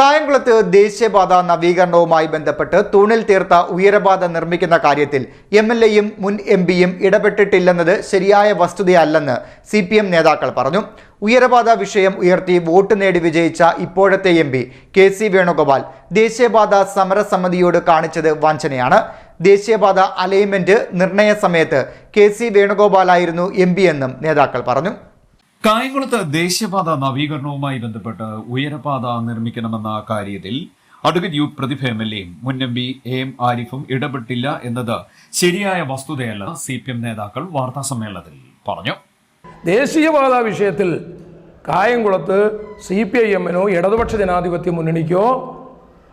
കായംകുളത്ത് ദേശീയപാത നവീകരണവുമായി ബന്ധപ്പെട്ട് തൂണിൽ തീർത്ത ഉയരപാത നിർമ്മിക്കുന്ന കാര്യത്തിൽ എം എൽ എയും മുൻ എം പിയും ഇടപെട്ടിട്ടില്ലെന്നത് ശരിയായ വസ്തുതയല്ലെന്ന് സി പി എം നേതാക്കൾ പറഞ്ഞു. ഉയരപാത വിഷയം ഉയർത്തി വോട്ട് നേടി വിജയിച്ച ഇപ്പോഴത്തെ M P K C Venugopal ദേശീയപാത സമരസമിതിയോട് കാണിച്ചത് വഞ്ചനയാണ്. ദേശീയപാത അലൈൻമെന്റ് നിർണയ സമയത്ത് കെ സി വേണുഗോപാലായിരുന്നു എം എന്നും നേതാക്കൾ പറഞ്ഞു. കായംകുളത്ത് ദേശീയപാത നവീകരണവുമായി ബന്ധപ്പെട്ട് ഉയരപാത നിർമ്മിക്കണമെന്ന കാര്യത്തിൽ advocate U Prathibha M L എയും മുൻ എം പി എ എം ആരിഫും ഇടപെട്ടില്ല എന്നത് ശരിയായ വസ്തുതയല്ല സി പി എം നേതാക്കൾ വാർത്താ സമ്മേളനത്തിൽ പറഞ്ഞു. ദേശീയപാത വിഷയത്തിൽ കായംകുളത്ത് സി പി ഐ എമ്മിനോ ഇടതുപക്ഷ ജനാധിപത്യ മുന്നണിക്കോ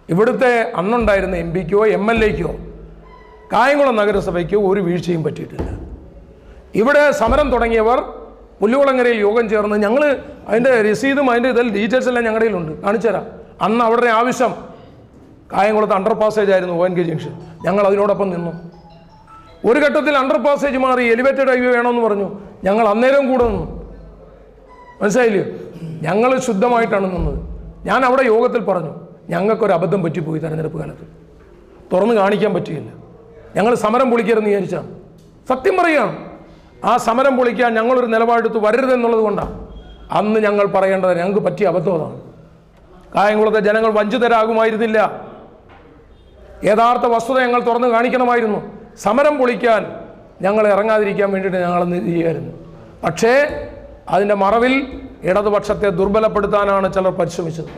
ഇവിടുത്തെ അന്നുണ്ടായിരുന്ന എം പിക്കോ എം എൽ എക്കോ കായംകുളം നഗരസഭയ്ക്കോ ഒരു വീഴ്ചയും പറ്റിയിട്ടില്ല. ഇവിടെ സമരം തുടങ്ങിയവർ പുല്ലുകുളങ്ങരയിൽ യോഗം ചേർന്ന് ഞങ്ങൾ അതിന്റെ രസീതും അതിന്റെ ഇതെല്ലാം ഡീറ്റെയിൽസ് എല്ലാം ഞങ്ങളുടെ കയ്യിലുണ്ട്. കാണിച്ചു തരാം. അന്ന് അവരുടെ ആവശ്യം കായംകുളത്ത് അണ്ടർ പാസേജ് ആയിരുന്നു ഒ എൻ കെ ജംഗ്ഷൻ ഞങ്ങൾ അതിനോടൊപ്പം നിന്നു. ഒരു ഘട്ടത്തിൽ അണ്ടർ പാസേജ് മാറി എലിവേറ്റഡ് ഹൈവേ വേണമെന്ന് പറഞ്ഞു. ഞങ്ങൾ അന്നേരം കൂടെ നിന്നു. മനസ്സിലായില്ലേ? ഞങ്ങൾ ശുദ്ധമായിട്ടാണ് നിന്നത്. ഞാൻ അവിടെ യോഗത്തിൽ പറഞ്ഞു ഞങ്ങൾക്കൊരു അബദ്ധം പറ്റിപ്പോയി തെരഞ്ഞെടുപ്പ് കാലത്ത്. തുറന്ന് കാണിക്കാൻ പറ്റിയില്ല. ഞങ്ങൾ സമരം പൊളിക്കരുതെന്ന് വിചാരിച്ചാണ് സത്യം പറയുകയാണ്. ആ സമരം പൊളിക്കാൻ ഞങ്ങളൊരു നിലപാടെടുത്ത് വരരുതെന്നുള്ളത് കൊണ്ടാണ് അന്ന് ഞങ്ങൾ പറയേണ്ടത് ഞങ്ങൾക്ക് പറ്റിയ അബദ്ധമാണ് കായംകുളത്തെ ജനങ്ങൾ വഞ്ചിതരാകുമായിരുന്നില്ല. യഥാർത്ഥ വസ്തുത ഞങ്ങൾ തുറന്നു കാണിക്കണമായിരുന്നു. സമരം പൊളിക്കാൻ ഞങ്ങൾ ഇറങ്ങാതിരിക്കാൻ വേണ്ടിയിട്ട് ഞങ്ങൾ ഇത് പക്ഷേ അതിന്റെ മറവിൽ ഇടതുപക്ഷത്തെ ദുർബലപ്പെടുത്താനാണ് ചിലർ പരിശ്രമിച്ചത്.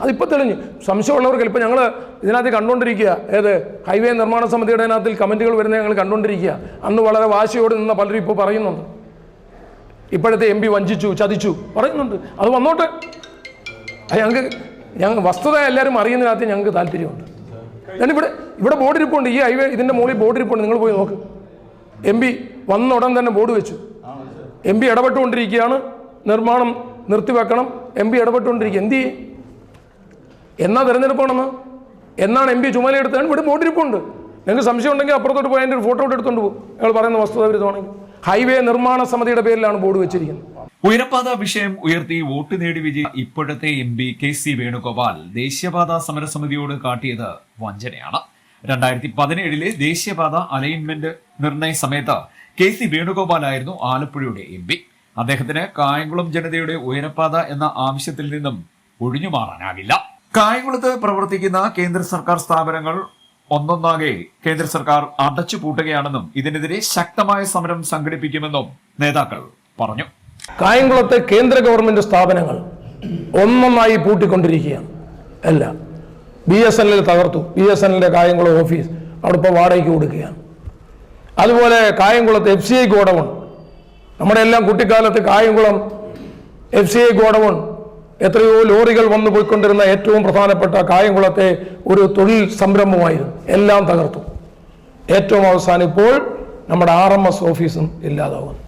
അതിപ്പോൾ തെളിഞ്ഞു. സംശയമുള്ളവർക്ക് ഇപ്പോൾ ഞങ്ങൾ ഇതിനകത്ത് കണ്ടുകൊണ്ടിരിക്കുക ഏത്? ഹൈവേ നിർമ്മാണ സമിതിയുടെ അതിനകത്തിൽ കമന്റുകൾ വരുന്നത് ഞങ്ങൾ കണ്ടുകൊണ്ടിരിക്കുക അന്ന് വളരെ വാശിയോട് നിന്ന പലരും ഇപ്പോൾ പറയുന്നുണ്ട്. ഇപ്പോഴത്തെ എം പി വഞ്ചിച്ചു ചതിച്ചു. പറയുന്നുണ്ട്. അത് വന്നോട്ടെ. ഞങ്ങൾക്ക് ഞങ്ങൾ വസ്തുത എല്ലാവരും അറിയുന്നതിനകത്ത് ഞങ്ങൾക്ക് താല്പര്യമുണ്ട്. ഞാൻ ഇവിടെ ഇവിടെ ബോർഡ് ഇരിപ്പുണ്ട്. ഈ ഹൈവേ ഇതിന്റെ മുകളിൽ ബോർഡ് ഇരിപ്പുണ്ട്. നിങ്ങൾ പോയി നോക്ക്. എം പി വന്ന ഉടൻ തന്നെ ബോർഡ് വെച്ചു. എം പി ഇടപെട്ടുകൊണ്ടിരിക്കുകയാണ്. നിർമ്മാണം നിർത്തിവെക്കണം. എം പി ഇടപെട്ടുകൊണ്ടിരിക്കുക. എന്ത് ചെയ്യും? എന്നാ തിരഞ്ഞെടുപ്പാണെന്ന്? എന്നാണ് എം പി ചുമതലയെടുത്തത് ഇവിടെ ബോർഡ് നിങ്ങൾക്ക് സംശയം ഉണ്ടെങ്കിൽ അപ്പുറത്തോട്ട് പോയി അതിന്റെ ഒരു ഫോട്ടോ എടുത്തുകൊണ്ട് പോകും ഞങ്ങൾ പറയുന്ന വസ്തുത വിരുദ്ധമാണെങ്കിൽ ഹൈവേ നിർമ്മാണ സമിതിയുടെ പേരിലാണ് ബോർഡ് വെച്ചിരിക്കുന്നത്. ഉയരപാത വിഷയം ഉയർത്തി വോട്ട് നേടി വിജയി ഇപ്പോഴത്തെ M P K C Venugopal ദേശീയപാത സമരസമിതിയോട് കാട്ടിയത് വഞ്ചനയാണ്. രണ്ടായിരത്തി പതിനേഴിലെ ദേശീയപാത അലൈൻമെന്റ് നിർണയ സമയത്ത് കെ സി വേണുഗോപാലായിരുന്നു ആലപ്പുഴയുടെ എം പി. അദ്ദേഹത്തിന് കായംകുളം ജനതയുടെ ഉയരപാത എന്ന ആവശ്യത്തിൽ നിന്നും ഒഴിഞ്ഞു മാറാനാകില്ല. കായംകുളത്ത് പ്രവർത്തിക്കുന്ന കേന്ദ്ര സർക്കാർ സ്ഥാപനങ്ങൾ ഒന്നൊന്നാകെ കേന്ദ്ര സർക്കാർ അടച്ചു പൂട്ടുകയാണെന്നും ഇതിനെതിരെ ശക്തമായ സമരം സംഘടിപ്പിക്കുമെന്നും നേതാക്കൾ പറഞ്ഞു. കായംകുളത്തെ കേന്ദ്ര ഗവൺമെന്റ് സ്ഥാപനങ്ങൾ ഒന്നൊന്നായി പൂട്ടിക്കൊണ്ടിരിക്കുകയാണ്. അല്ല ബി എസ് എൻ എൽ തകർത്തു. ബി എസ് എൻ എല്ലിന്റെ കായംകുളം ഓഫീസ് അവിടെ ഇപ്പോൾ വാടകയ്ക്ക് കൊടുക്കുകയാണ്. അതുപോലെ കായംകുളത്ത് എഫ് സി ഐ ഗോഡവൺ നമ്മുടെ എല്ലാം കുട്ടിക്കാലത്ത് Kayamkulam F C I godown എത്രയോ ലോറികൾ വന്നു പോയിക്കൊണ്ടിരുന്ന ഏറ്റവും പ്രധാനപ്പെട്ട കായംകുളത്തെ ഒരു തൊഴിൽ സംരംഭമായിരുന്നു. എല്ലാം തകർത്തു. ഏറ്റവും അവസാനം ഇപ്പോൾ നമ്മുടെ ആർ എം എസ് ഓഫീസും ഇല്ലാതാവുന്നു.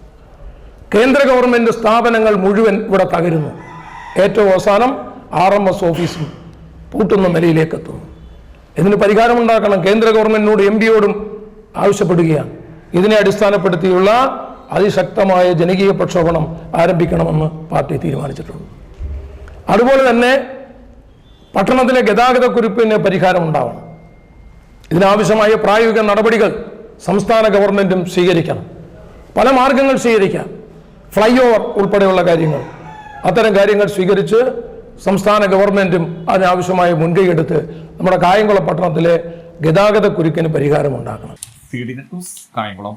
കേന്ദ്ര ഗവൺമെന്റ് സ്ഥാപനങ്ങൾ മുഴുവൻ ഇവിടെ തകരുന്നു. ഏറ്റവും അവസാനം ആർ എം എസ് ഓഫീസും പൂട്ടുന്ന നിലയിലേക്ക് എത്തുന്നു ഇതിന് പരിഹാരമുണ്ടാക്കണം കേന്ദ്ര ഗവൺമെന്റിനോട് എം പിയോടും ആവശ്യപ്പെടുകയാണ്. ഇതിനെ അടിസ്ഥാനപ്പെടുത്തിയുള്ള അതിശക്തമായ ജനകീയ പ്രക്ഷോഭണം ആരംഭിക്കണമെന്ന് പാർട്ടി തീരുമാനിച്ചിട്ടുണ്ട്. അതുപോലെ തന്നെ പട്ടണത്തിലെ ഗതാഗത കുറിപ്പിന് പരിഹാരം ഉണ്ടാവണം. ഇതിനാവശ്യമായ പ്രായോഗിക നടപടികൾ സംസ്ഥാന ഗവൺമെന്റും സ്വീകരിക്കണം. പല മാർഗങ്ങൾ സ്വീകരിക്കാം. ഫ്ലൈ ഓവർ ഉൾപ്പെടെയുള്ള കാര്യങ്ങൾ. അത്തരം കാര്യങ്ങൾ സ്വീകരിച്ച് സംസ്ഥാന ഗവൺമെന്റും അതിനാവശ്യമായ മുൻകൈയെടുത്ത് നമ്മുടെ കായംകുളം പട്ടണത്തിലെ ഗതാഗത കുരുക്കിന് പരിഹാരമുണ്ടാക്കണം കായംകുളം.